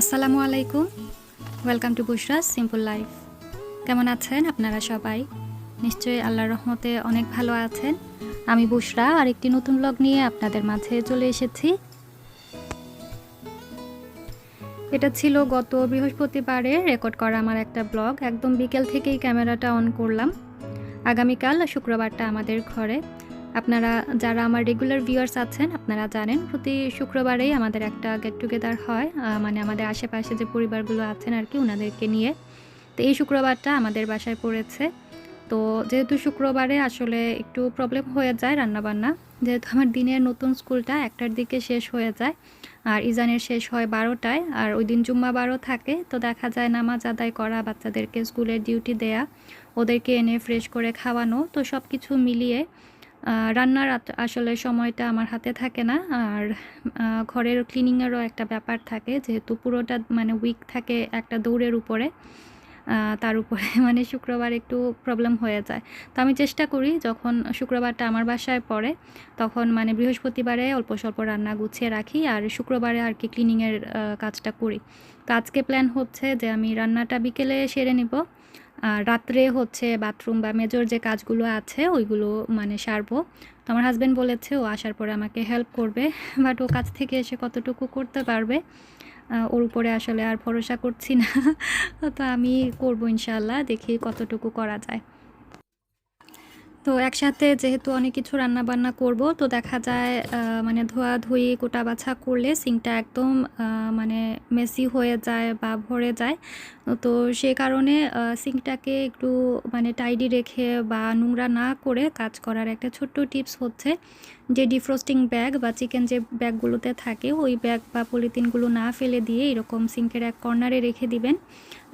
আসসালামু আলাইকুম। Welcome to Bushra's simple life কেমন আছেন আপনারা সবাই? নিশ্চয়ই আল্লাহর রহমতে অনেক ভালো আছেন। আমি বুশরা আর একটি নতুন ব্লগ নিয়ে আপনাদের মাঝে চলে এসেছি। এটা ছিল গত বৃহস্পতিবারে রেকর্ড করা আমার একটা ব্লগ একদম বিকেল থেকেই ক্যামেরাটা অন করলাম। আগামীকাল শুক্রবারটা আমাদের ঘরে। আপনারা যারা আমার রেগুলার ভিউয়ার্স আছেন, আপনারা জানেন প্রতি শুক্রবারেই আমাদের একটা গেট টুগেদার হয় মানে আমাদের আশেপাশে যে পরিবারগুলো আছেন আর কি ওনাদেরকে নিয়ে। তো এই শুক্রবারটা আমাদের বাসায় পড়েছে। তো যেহেতু শুক্রবারে আসলে একটু প্রবলেম হয়ে যায় রান্নাবান্না, যেহেতু আমার দিনের নতুন স্কুলটা একটার দিকে শেষ হয়ে যায়, আর ইজানের শেষ হয় বারোটায়, আর ওই দিন জুম্মা বারো থাকে, তো দেখা যায় নামাজ আদায় করা, বাচ্চাদেরকে স্কুলের ডিউটি দেয়া, ওদেরকে এনে ফ্রেশ করে খাওয়ানো, তো সব কিছু মিলিয়ে রান্নার আসলে সময়টা আমার হাতে থাকে না। আর ঘরের ক্লিনিংয়েরও একটা ব্যাপার থাকে, যেহেতু পুরোটা মানে উইক থাকে একটা দৌড়ের উপরে তার উপরে মানে শুক্রবার একটু প্রবলেম হয়ে যায়। তো আমি চেষ্টা করি যখন শুক্রবারটা আমার বাসায় পড়ে, তখন মানে বৃহস্পতিবারে অল্প স্বল্প রান্না গুছিয়ে রাখি আর শুক্রবারে আর কি ক্লিনিংয়ের কাজটা করি। তো আজকে প্ল্যান হচ্ছে যে আমি রান্নাটা বিকেলে সেরে নিব। রাত্রে হচ্ছে বাথরুম বা মেজর যে কাজগুলো আছে, ওইগুলো মানে সারবো। তো আমার হাজব্যান্ড বলেছে, ও আসার পরে আমাকে হেল্প করবে। বাট ও কাজ থেকে এসে কতটুকু করতে পারবে ওর উপরে আসলে আর ভরসা করছি না। তো আমি করব ইনশাল্লাহ দেখি কতটুকু করা যায়। তো একসাথে যেহেতু অনেক কিছু রান্না বান্না করব, তো দেখা যায় মানে ধোয়া ধুই কোটা বাছা করলে সিঙ্কটা একদম মানে মেসি হয়ে যায় বা ভরে যায়। তো সে কারণে সিঙ্কটাকে একটু মানে টাইডি রেখে বা নোংরা না করে কাজ করার একটা ছোট্ট টিপস হচ্ছে যে ডিফ্রস্টিং ব্যাগ বা চিকেন যে ব্যাগগুলোতে থাকে, ওই ব্যাগ বা পলিথিনগুলো না ফেলে দিয়ে এরকম সিঙ্কের এক কর্নারে রেখে দিবেন।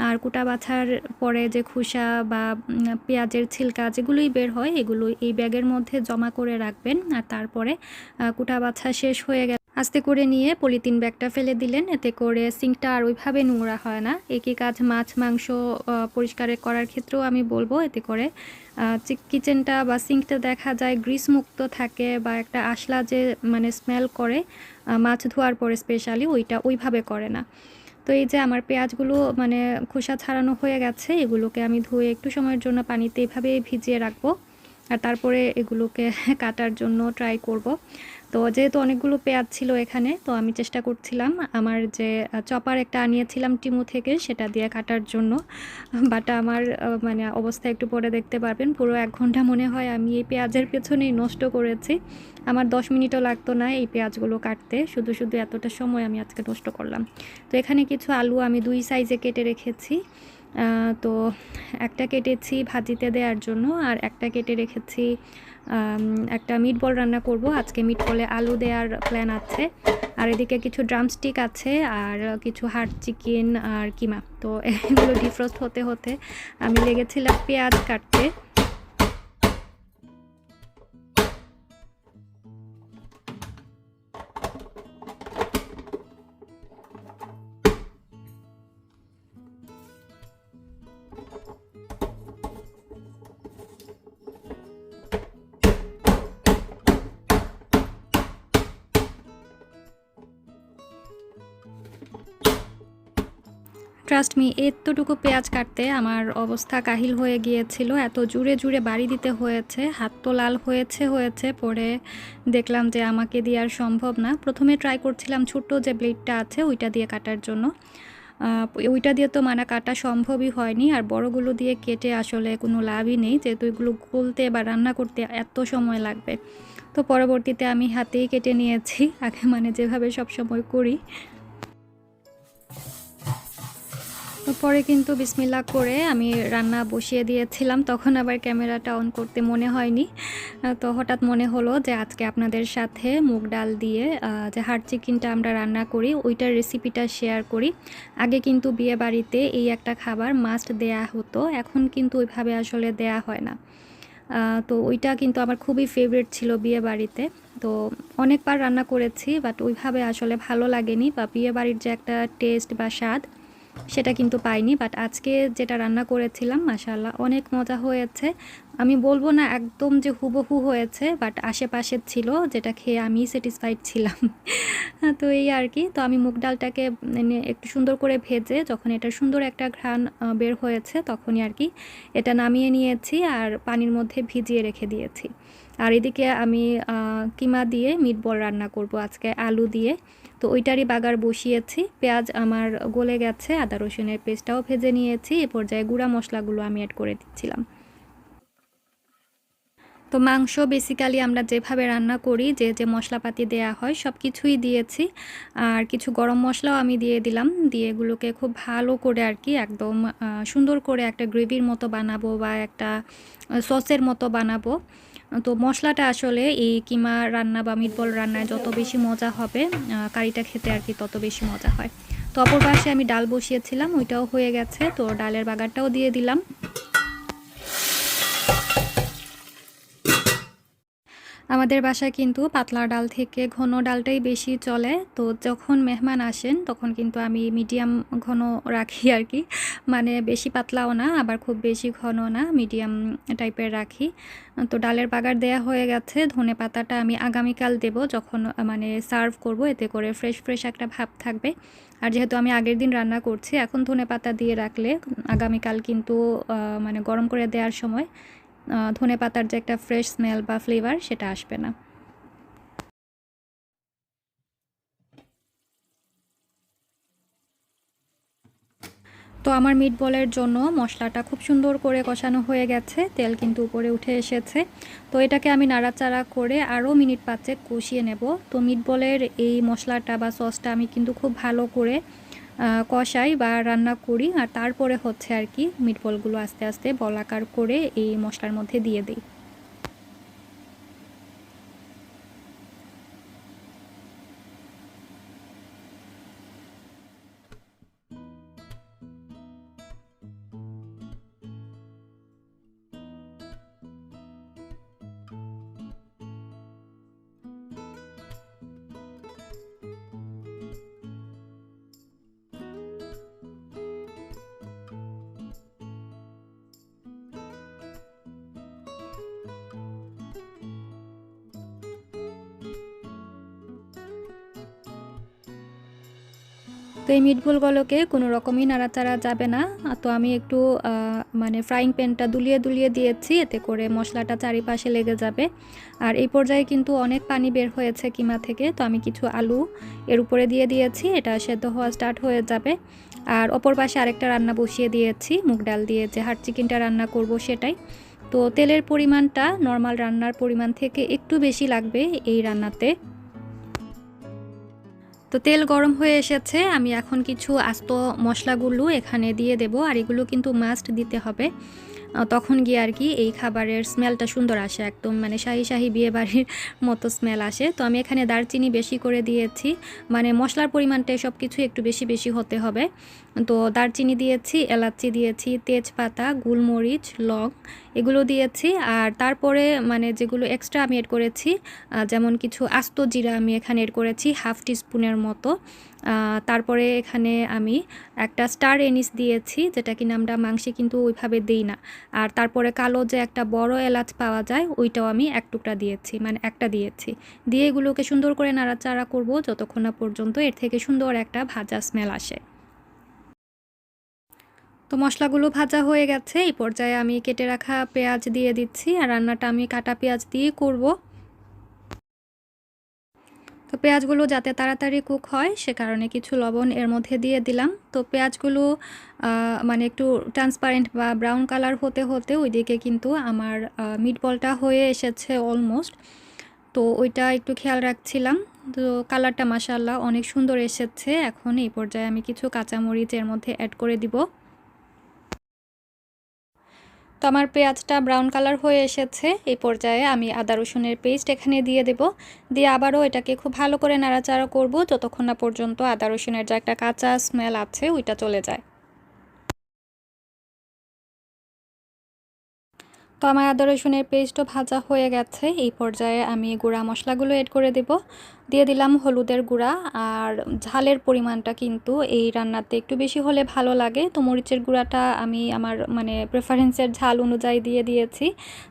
আর কুটা বাছার পরে যে খোসা বা পেঁয়াজের ছিলকা যেগুলোই বের হয় এগুলো এই ব্যাগের মধ্যে জমা করে রাখবেন। আর তারপরে কুটা বাছা শেষ হয়ে গেল। আস্তে করে নিয়ে পলিথিন ব্যাগটা ফেলে দিলেন। এতে করে সিঙ্কটা আর ওইভাবে নোংরা হয় না। একই কাজ মাছ, মাংস পরিষ্কার করার ক্ষেত্রেও আমি বলব। এতে করে কিচেনটা বা সিঙ্কটা দেখা যায় গ্রিস মুক্ত থাকে বা একটা আশলা যে মানে স্মেল করে মাছ ধোয়ার পরে স্পেশালি ওইটা ওইভাবে করে না। তো এই যে আমার পেঁয়াজগুলো মানে খোসা ছাড়ানো হয়ে গেছে, এগুলোকে আমি ধুয়ে একটু সময়ের জন্য পানিতে এভাবে ভিজিয়ে রাখব। আর তারপরে এগুলোকে কাটার জন্য ট্রাই করব। তো যেহেতু অনেকগুলো পেঁয়াজ ছিল এখানে, তো আমি চেষ্টা করছিলাম আমার যে চপার একটা আনিয়েছিলাম টিমু থেকে, সেটা দিয়ে কাটার জন্য। বাট আমার মানে অবস্থা একটু পরে দেখতে পারবেন। পুরো এক ঘণ্টা মনে হয় আমি এই পেঁয়াজের পেছনেই নষ্ট করেছি। আমার দশ মিনিটও লাগতো না এই পেঁয়াজগুলো কাটতে, শুধু শুধু এতটা সময় আমি আজকে নষ্ট করলাম। তো এখানে কিছু আলু আমি দুই সাইজে কেটে রেখেছি। তো একটা কেটেছি ভাজিতে দেওয়ার জন্য, আর একটা কেটে রেখেছি একটা মিট বল রান্না করব। আজকে মিট বলে আলু দেওয়ার প্ল্যান আছে। আর এদিকে কিছু ড্রামস্টিক আছে, আর কিছু হার্ড চিকেন আর কিমা। তো এগুলো ডিফ্রস্ট হতে হতে আমি লেগেছিলাম পেঁয়াজ কাটতে। ট্রাস্ট মি এতটুকু পেঁয়াজ কাটতে আমার অবস্থা কাহিল হয়ে গিয়েছিল। এত জুড়ে জুড়ে বাড়ি দিতে হয়েছে, হাত তো লাল হয়েছে হয়েছে পরে দেখলাম যে আমাকে দিয়ে আর সম্ভব না। প্রথমে ট্রাই করছিলাম ছোট্ট যে ব্লেডটা আছে ওইটা দিয়ে কাটার জন্য। ওইটা দিয়ে তো মানা কাটা সম্ভবই হয়নি আর বড়গুলো দিয়ে কেটে আসলে কোনো লাভই নেই, যেহেতু এগুলো গলতে বা রান্না করতে এত সময় লাগবে। তো পরবর্তীতে আমি হাতেই কেটে নিয়েছি। আগে মানে যেভাবে সব সময় করি। পরে কিন্তু বিসমিল্লা করে আমি রান্না বসিয়ে দিয়েছিলাম, তখন আবার ক্যামেরাটা অন করতে মনে হয়নি। তো হঠাৎ মনে হলো যে আজকে আপনাদের সাথে মুগ ডাল দিয়ে যে হার্ড চিকেনটা আমরা রান্না করি, ওইটার রেসিপিটা শেয়ার করি। আগে কিন্তু বিয়ে বাড়িতে এই একটা খাবার মাস্ট দেয়া হতো, এখন কিন্তু ওইভাবে আসলে দেয়া হয় না। তো ওইটা কিন্তু আমার খুবই ফেভারিট ছিল বিয়ে বাড়িতে। তো অনেকবার রান্না করেছি বাট ওইভাবে আসলে ভালো লাগেনি, বা বিয়ে বাড়ির যে একটা টেস্ট বা স্বাদ সেটা কিন্তু পাইনি বাট আজকে যেটা রান্না করেছিলাম মাশাল্লাহ অনেক মজা হয়েছে। আমি বলব না একদম যে হুবহু হয়েছে বাট আশেপাশের ছিল, যেটা খেয়ে আমি স্যাটিসফাইড ছিলাম। তো এই আর কি। তো আমি মুগ ডালটাকে একটু সুন্দর করে ভেজে, যখন এটা সুন্দর একটা ঘ্রাণ বের হয়েছে, তখনই আর কি এটা নামিয়ে নিয়েছি আর পানির মধ্যে ভিজিয়ে রেখে দিয়েছি। আর এদিকে আমি কিমা দিয়ে মিটবল রান্না করব আজকে, আলু দিয়ে। তো ওইটারই বাগার বসিয়েছি। পেঁয়াজ আমার গলে গেছে, আদা রসুনের পেস্টটাও ভেজে নিয়েছি। এ পর্যায়ে গুঁড়া মশলাগুলো আমি অ্যাড করে দিচ্ছিলাম। তো মাংস বেসিক্যালি আমরা যেভাবে রান্না করি, যে যে মশলাপাতি দেয়া হয় সব কিছুই দিয়েছি। আর কিছু গরম মশলাও আমি দিয়ে দিলাম। দিয়ে এগুলোকে খুব ভালো করে আর কি একদম সুন্দর করে একটা গ্রেভির মতো বানাবো বা একটা সসের মতো বানাবো। তো মশলাটা আসলে এই কিমা রান্না বা মিটবল রান্নায় যত বেশি মজা হবে কারিটা খেতে আর কি তত বেশি মজা হয়। তো অপর পাশে আমি ডাল বসিয়েছিলাম, ওইটাও হয়ে গেছে, তো ডালের বাগারটাও দিয়ে দিলাম। আমাদের বাসায় কিন্তু পাতলা ডাল থেকে ঘন ডালটাই বেশি চলে। তো যখন মেহমান আসেন, তখন কিন্তু আমি মিডিয়াম ঘন রাখি আর কি। মানে বেশি পাতলাও না, আবার খুব বেশি ঘন না, মিডিয়াম টাইপের রাখি। তো ডালের বাগার দেয়া হয়ে গেছে। ধনে পাতাটা আমি আগামীকাল দেব যখন মানে সার্ভ করব। এতে করে ফ্রেশ ফ্রেশ একটা ভাব থাকবে। আর যেহেতু আমি আগের দিন রান্না করছি, এখন ধনে পাতা দিয়ে রাখলে আগামীকাল কিন্তু মানে গরম করে দেওয়ার সময় ধনে পাতার যে একটা ফ্রেশ স্মেল বা ফ্লেভার সেটা আসবে না। তো আমার মিট বলের জন্য মশলাটা খুব সুন্দর করে কষানো হয়ে গেছে, তেল কিন্তু উপরে উঠে এসেছে। তো এটাকে আমি নাড়াচাড়া করে আরও মিনিট পাঁচে কষিয়ে নেব। তো মিট বলের এই মশলাটা বা সসটা আমি কিন্তু খুব ভালো করে কষাই বা রান্না করি আর তারপরে হচ্ছে আর কি মিটবলগুলো আস্তে আস্তে বলাকার করে এই মশলার মধ্যে দিয়ে দিই। তো এই মিটবলগুলোকে কোনো রকমই নাড়াচাড়া যাবে না। তো আমি একটু মানে ফ্রাইং প্যানটা দুলিয়ে দুলিয়ে দিয়েছি, এতে করে মশলাটা চারিপাশে লেগে যাবে। আর এই পর্যায়ে কিন্তু অনেক পানি বের হয়েছে কিমা থেকে, তো আমি কিছু আলু এর উপরে দিয়ে দিয়েছি, এটা সেদ্ধ হওয়া স্টার্ট হয়ে যাবে। আর অপর পাশে আরেকটা রান্না বসিয়ে দিয়েছি, মুগ ডাল দিয়ে যে হাট চিকেনটা রান্না করব সেটাই। তো তেলের পরিমাণটা নর্মাল রান্নার পরিমাণ থেকে একটু বেশি লাগবে এই রান্নাতে। তো তেল গরম হয়ে এসেছে, আমি এখন কিছু আস্ত মশলাগুলো এখানে দিয়ে দেব, আর এগুলো কিন্তু মাস্ট দিতে হবে। তখন গিয়ে আর কি এই খাবারের স্মেলটা সুন্দর আসে একদম মানে শাহি শাহি বিয়ে বাড়ির মতো স্মেল আসে। তো আমি এখানে দারচিনি বেশি করে দিয়েছি মানে মশলার পরিমাণটা সব কিছু একটু বেশি বেশি হতে হবে। তো দারচিনি দিয়েছি, এলাচি দিয়েছি, তেজপাতা, গুলমরিচ, লং এগুলো দিয়েছি। আর তারপরে মানে যেগুলো এক্সট্রা আমি এড করেছি যেমন কিছু আস্ত জিরা আমি এখানে এড করেছি হাফ টিস্পুনের মতো। তারপরে এখানে আমি একটা স্টার এনিস দিয়েছি, যেটা কিনা আমরা মাংসে কিন্তু ওইভাবে দিই না। আর তারপরে কালো যে একটা বড় এলাচ পাওয়া যায়, ওইটাও আমি এক টুকরা দিয়েছি মানে একটা দিয়েছি। দিয়ে এগুলোকে সুন্দর করে নাড়াচাড়া করব, যতক্ষণ না পর্যন্ত এর থেকে সুন্দর একটা ভাজা স্মেল আসে। তো মশলাগুলো ভাজা হয়ে গেছে, এই পর্যায়ে আমি কেটে রাখা পেঁয়াজ দিয়ে দিচ্ছি, আর রান্নাটা আমি কাটা পেঁয়াজ দিয়ে করব। তো পেঁয়াজগুলো যাতে তাড়াতাড়ি কুক হয়, সে কারণে কিছু লবণ এর মধ্যে দিয়ে দিলাম। তো পেঁয়াজগুলো মানে একটু ট্রান্সপারেন্ট বা ব্রাউন কালার হতে হতে ওইদিকে কিন্তু আমার মিটবলটা হয়ে এসেছে অলমোস্ট তো ওইটা একটু খেয়াল রাখছিলাম। তো কালারটা মাসাল্লাহ অনেক সুন্দর এসেছে। এখন এই পর্যায়ে আমি কিছু কাঁচামরিচ এর মধ্যে অ্যাড করে দিব। আমার পেঁয়াজটা ব্রাউন কালার হয়ে এসেছে এই পর্যায়ে আমি আদা রসুনের পেস্ট এখানে দিয়ে দেব। দিয়ে আবারও এটাকে খুব ভালো করে নাড়াচাড়া করব, যতক্ষণ না পর্যন্ত আদা রসুনের যে একটা কাঁচা স্মেল আছে, ওইটা চলে যায়। তো আমার আদা, রসুনের পেস্টও ভাজা হয়ে গেছে। এই পর্যায়ে আমি গুঁড়া মশলাগুলো এড করে দেব। দিয়ে দিলাম হলুদের গুঁড়া। আর ঝালের পরিমাণটা কিন্তু এই রান্নাতে একটু বেশি হলে ভালো লাগে। তো মরিচের গুঁড়াটা আমি আমার মানে প্রেফারেন্সের ঝাল অনুযায়ী দিয়ে দিয়েছি।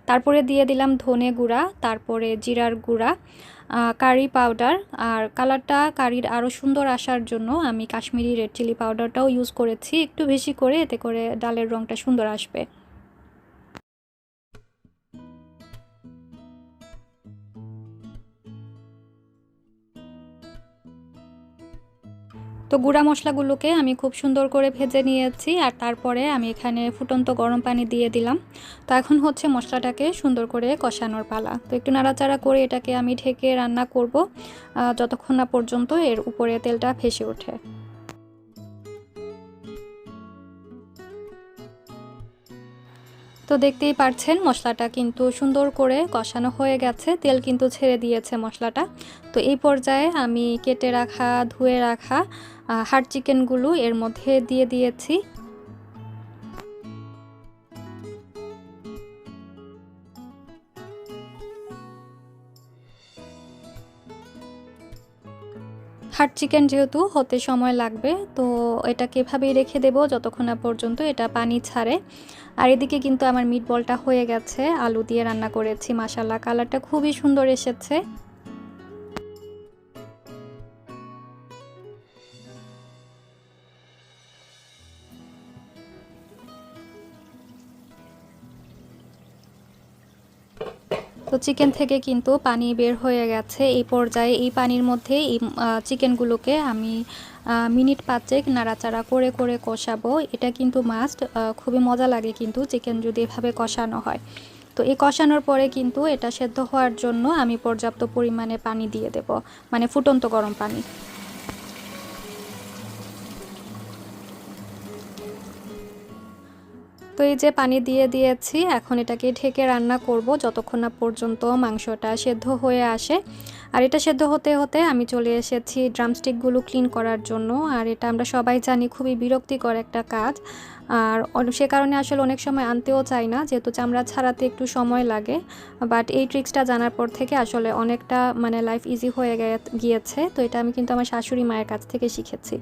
তারপরে দিয়ে দিলাম ধনে গুঁড়া, তারপরে জিরার গুঁড়া কারি পাউডার। আর কালারটা কারির আরও সুন্দর আসার জন্য আমি কাশ্মীরি রেড চিলি পাউডারটাও ইউজ করেছি। একটু বেশি করে, এতে করে ডালের রঙটা সুন্দর আসবে। তো গুঁড়া মশলাগুলোকে আমি খুব সুন্দর করে ভেজে নিয়েছি আর তারপরে আমি এখানে ফুটন্ত গরম পানি দিয়ে দিলাম। তো এখন হচ্ছে মশলাটাকে সুন্দর করে কষানোর পালা। তো একটু নাড়াচাড়া করে এটাকে আমি ঢেকে রান্না করব যতক্ষণ না পর্যন্ত এর উপরে তেলটা ভেসে ওঠে। তো দেখতেই পারছেন, মশলাটা কিন্তু সুন্দর করে কষানো হয়ে গেছে, তেল কিন্তু ছেড়ে দিয়েছে মশলাটা। তো এই পর্যায়ে আমি কেটে রাখা, ধুয়ে রাখা হাড় চিকেনগুলো এর মধ্যে দিয়ে দিয়েছি। হাট চিকেন যেহেতু হতে সময় লাগবে, তো এটাকে এভাবেই রেখে দেব যতক্ষণ না পর্যন্ত এটা পানি ছাড়ে। আর এদিকে কিন্তু আমার মিট বলটা হয়ে গেছে, আলু দিয়ে রান্না করেছি মাসাল্লা কালারটা খুবই সুন্দর এসেছে। তো চিকেন থেকে কিন্তু পানি বের হয়ে গেছে। এই পর্যায়ে এই পানির মধ্যে এই চিকেনগুলোকে আমি মিনিট পাঁচেক নাড়াচাড়া করে করে কষাবো। এটা কিন্তু মাস্ট খুবই মজা লাগে কিন্তু চিকেন যদি এভাবে কষানো হয়। তো এই কষানোর পরে কিন্তু এটা সেদ্ধ হওয়ার জন্য আমি পর্যাপ্ত পরিমাণে পানি দিয়ে দেব মানে ফুটন্ত গরম পানি। তো এই যে পানি দিয়ে দিয়েছি, এখন এটাকে ঢেকে রান্না করব যতক্ষণ না পর্যন্ত মাংসটা সেদ্ধ হয়ে আসে। আর এটা সেদ্ধ হতে হতে আমি চলে এসেছি ড্রামস্টিকগুলো ক্লিন করার জন্য। আর এটা আমরা সবাই জানি খুবই বিরক্তিকর একটা কাজ। আর সে কারণে আসলে অনেক সময় আনতেও চাই না, যেহেতু চামড়া ছাড়াতে একটু সময় লাগে। বাট এই ট্রিক্সটা জানার পর থেকে আসলে অনেকটা মানে লাইফ ইজি হয়ে গিয়েছে। তো এটা আমি কিন্তু আমার শাশুড়ি মায়ের কাছ থেকে শিখেছি।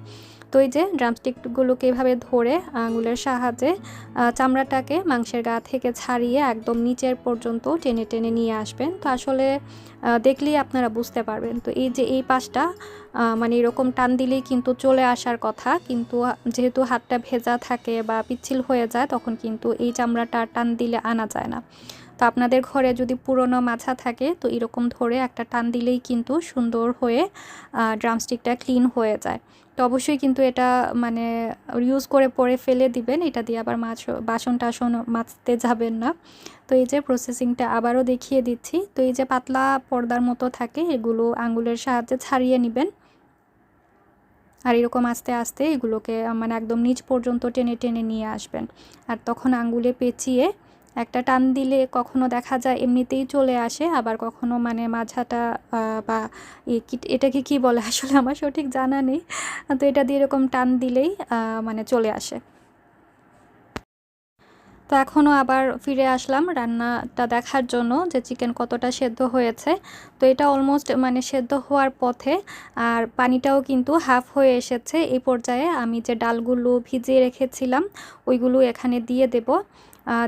তো এই যে ড্রামস্টিকগুলোকে এভাবে ধরে আঙুলের সাহায্যে চামড়াটাকে মাংসের গা থেকে ছাড়িয়ে একদম নিচের পর্যন্ত টেনে টেনে নিয়ে আসবেন। তো আসলে দেখলেই আপনারা বুঝতে পারবেন। তো এই যে এই পাশটা মানে এরকম টান দিলেই কিন্তু চলে আসার কথা। কিন্তু যেহেতু হাতটা ভেজা থাকে বা পিচ্ছিল হয়ে যায়, তখন কিন্তু এই চামড়াটা টান দিলে আনা যায় না। তো আপনাদের ঘরে যদি পুরনো মাছা থাকে, তো এরকম ধরে একটা টান দিলেই কিন্তু সুন্দর হয়ে ড্রামস্টিকটা ক্লিন হয়ে যায়। তো অবশ্যই কিন্তু এটা মানে ইউজ করে পরে ফেলে দিবেন। এটা দিয়ে আবার মাছ, বাসন টাসন মাজতে যাবেন না। তো এই যে প্রসেসিংটা আবারও দেখিয়ে দিচ্ছি। তো এই যে পাতলা পর্দার মতো থাকে, এগুলো আঙ্গুলের সাহায্যে ছাড়িয়ে নেবেন। আর এরকম আস্তে আস্তে এগুলোকে মানে একদম নিচ পর্যন্ত টেনে টেনে নিয়ে আসবেন। আর তখন আঙ্গুলে পেঁচিয়ে একটা টান দিলে কখনো দেখা যায় এমনিতেই চলে আসে, আবার কখনো মানে মাঝাটা বা এটাকে কি বলে আসলে আমার সঠিক জানা নেই। তো এটা দিয়ে এরকম টান দিলেই মানে চলে আসে। তো এখনও আবার ফিরে আসলাম রান্নাটা দেখার জন্য যে চিকেন কতটা সেদ্ধ হয়েছে। তো এটা অলমোস্ট মানে সেদ্ধ হওয়ার পথে, আর পানিটাও কিন্তু হাফ হয়ে এসেছে। এই পর্যায়ে আমি যে ডালগুলো ভিজিয়ে রেখেছিলাম, ওইগুলো এখানে দিয়ে দেব।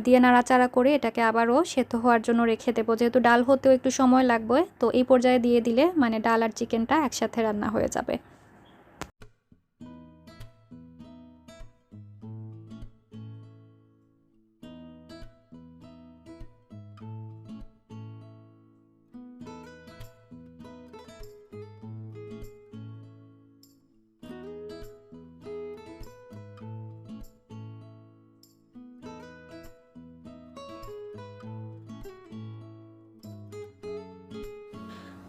দিয়ে নাড়াচাড়া করে এটাকে আবারও সেদ্ধ হওয়ার জন্য রেখে দেবো। যেহেতু ডাল হতেও একটু সময় লাগবে, তো এই পর্যায়ে দিয়ে দিলে মানে ডাল আর চিকেনটা একসাথে রান্না হয়ে যাবে।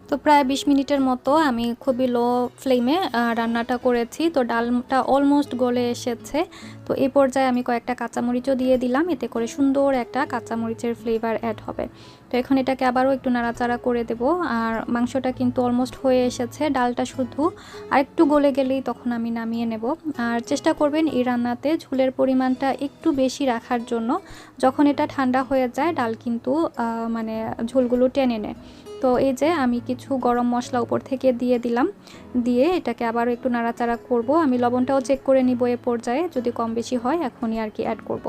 তো প্রায় বিশ মিনিটের মতো আমি খুবই লো ফ্লেমে রান্নাটা করেছি। তো ডালটা অলমোস্ট গলে এসেছে। তো এই পর্যায়ে আমি কয়েকটা কাঁচামরিচও দিয়ে দিলাম, এতে করে সুন্দর একটা কাঁচামরিচের ফ্লেভার অ্যাড হবে। তো এখন এটাকে আবারও একটু নাড়াচাড়া করে দেব, আর মাংসটা কিন্তু অলমোস্ট হয়ে এসেছে, ডালটা শুধু। আর একটু গলে গেলেই তখন আমি নামিয়ে নেব। আর চেষ্টা করবেন এই রান্নাতে ঝুলের পরিমাণটা একটু বেশি রাখার জন্য। যখন এটা ঠান্ডা হয়ে যায়, ডাল কিন্তু মানে ঝোলগুলো টেনে নেয়। তো এই যে আমি কিছু গরম মশলা উপর থেকে দিয়ে দিলাম। দিয়ে এটাকে আবারও একটু নাড়াচাড়া করব। আমি লবণটাও চেক করে নিব এ পর্যায়ে, যদি কম বেশি হয় এখনই আর কি অ্যাড করব।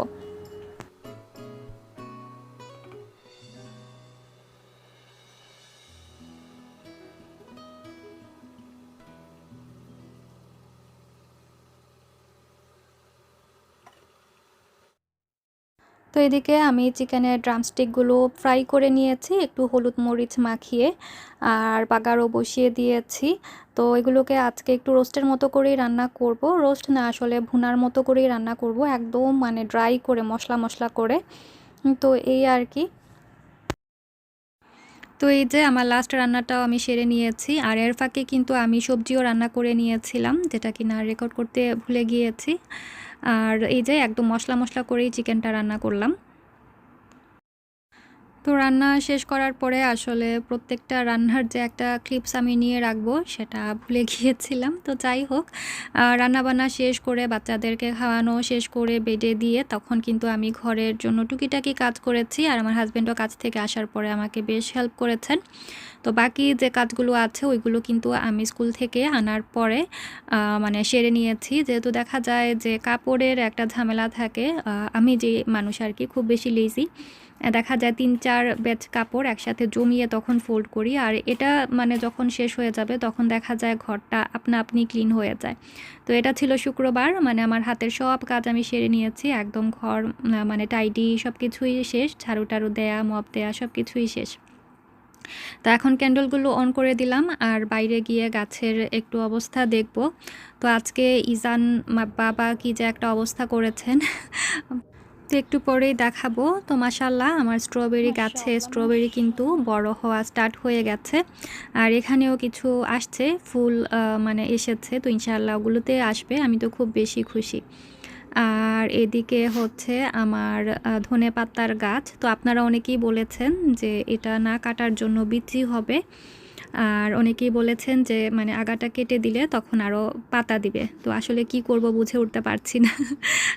তো এদিকে আমি চিকেনের ড্রামস্টিকগুলো ফ্রাই করে নিয়েছি, একটু হলুদ মরিচ মাখিয়ে আর বাগারও বসিয়ে দিয়েছি। তো এগুলোকে আজকে একটু রোস্টের মতো করেই রান্না করব। রোস্ট না আসলে ভুনার মতো করেই রান্না করব, একদম মানে ড্রাই করে, মশলা মশলা করে। তো এই আর কি। তো এই যে আমার লাস্ট রান্নাটাও আমি সেরে নিয়েছি, আর এর ফাঁকে কিন্তু আমি সবজিও রান্না করে নিয়েছিলাম, যেটা কি না রেকর্ড করতে ভুলে গিয়েছি। আর এই যে একদম মশলা মশলা করেই চিকেনটা রান্না করলাম। তো রান্না শেষ করার পরে আসলে প্রত্যেকটা রান্নার যে একটা ক্লিপস আমি নিয়ে রাখব, সেটা ভুলে গিয়েছিলাম। তো যাই হোক রান্নাবান্না শেষ করে বাচ্চাদেরকে খাওয়ানো শেষ করে বেডে দিয়ে তখন কিন্তু আমি ঘরের জন্য টুকিটাকি কাজ করেছি আর আমার হাজব্যান্ডও কাজ থেকে আসার পরে আমাকে বেশ হেল্প করেছেন। তো বাকি যে কাজগুলো আছে, ওইগুলো কিন্তু আমি স্কুল থেকে আনার পরে মানে সেরে নিয়েছি। যেহেতু দেখা যায় যে কাপড়ের একটা ঝামেলা থাকে আমি যে মানুষ আর কি, খুব বেশি লেজি দেখা যায় তিন, চার ব্যাচ কাপড় একসাথে জমিয়ে তখন ফোল্ড করি। আর এটা মানে যখন শেষ হয়ে যাবে, তখন দেখা যায় ঘরটা আপনা আপনি ক্লিন হয়ে যায়। তো এটা ছিল শুক্রবার মানে আমার হাতের সব কাজ আমি সেরে নিয়েছি। একদম ঘর মানে টাইডি সব কিছুই শেষ, ঝাড়ু টাড়ু দেয়া মপ দেয়া সব কিছুই শেষ। তো এখন ক্যান্ডেলগুলো অন করে দিলাম, আর বাইরে গিয়ে গাছের একটু অবস্থা দেখব। তো আজকে ইজান বাবা কি যে একটা অবস্থা করেছেন। তো একটু পরেই দেখাবো। তো মাসাল্লাহ আমার স্ট্রবেরি গাছে স্ট্রবেরি কিন্তু বড় হওয়া স্টার্ট হয়ে গেছে। আর এখানেও কিছু আসছে ফুল মানে এসেছে তো ইনশাআল্লাহ ওগুলোতে আসবে। আমি তো খুব বেশি খুশি। আর এদিকে হচ্ছে আমার ধনে পাতার গাছ। তো আপনারা অনেকেই বলেছেন যে এটা না কাটার জন্য বিচি হবে। আর অনেকেই বলেছেন যে মানে আগাটা কেটে দিলে তখন আরও পাতা দিবে। তো আসলে কি করব বুঝে উঠতে পারছি না।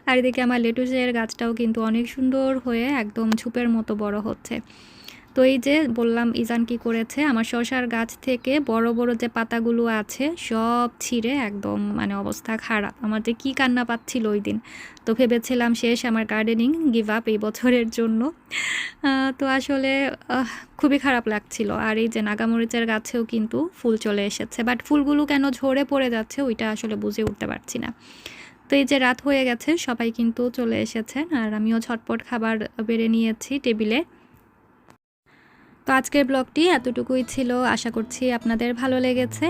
আর এদিকে আমার লেটুসের গাছটাও কিন্তু অনেক সুন্দর হয়ে একদম ঝুপের মতো বড় হচ্ছে। তো এই যে বললাম, ইজান কি করেছে? আমার শশার গাছ থেকে বড় বড় যে পাতাগুলো আছে, সব ছিঁড়ে একদম মানে অবস্থা খারাপ। আমার যে কী কান্না পাচ্ছিল ওই দিন। তো ভেবেছিলাম শেষ আমার গার্ডেনিং গিভ আপ এই বছরের জন্য। তো আসলে খুবই খারাপ লাগছিল। আর এই যে নাগামরিচের গাছেও কিন্তু ফুল চলে এসেছে। বাট ফুলগুলো কেন ঝরে পড়ে যাচ্ছে ওইটা আসলে বুঝে উঠতে পারছি না। তো এই যে রাত হয়ে গেছে, সবাই কিন্তু চলে এসেছেন। আর আমিও ঝটপট খাবার বেড়ে নিয়েছি টেবিলে। তো আজকের ব্লগটি এতটুকুই ছিল। আশা করছি আপনাদের ভালো লেগেছে।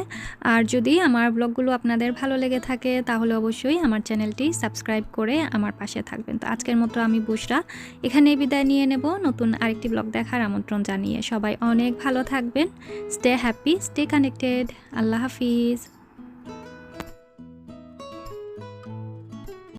আর যদি আমার ব্লগগুলো আপনাদের ভালো লেগে থাকে, তাহলে অবশ্যই আমার চ্যানেলটি সাবস্ক্রাইব করে আমার পাশে থাকবেন। তো আজকের মতো আমি বুসরা। এখানেই বিদায় নিয়ে নেব। নতুন আরেকটি ব্লগ দেখার আমন্ত্রণ জানিয়ে সবাই অনেক ভালো থাকবেন। স্টে হ্যাপি স্টে কানেক্টেড আল্লাহ হাফিজ।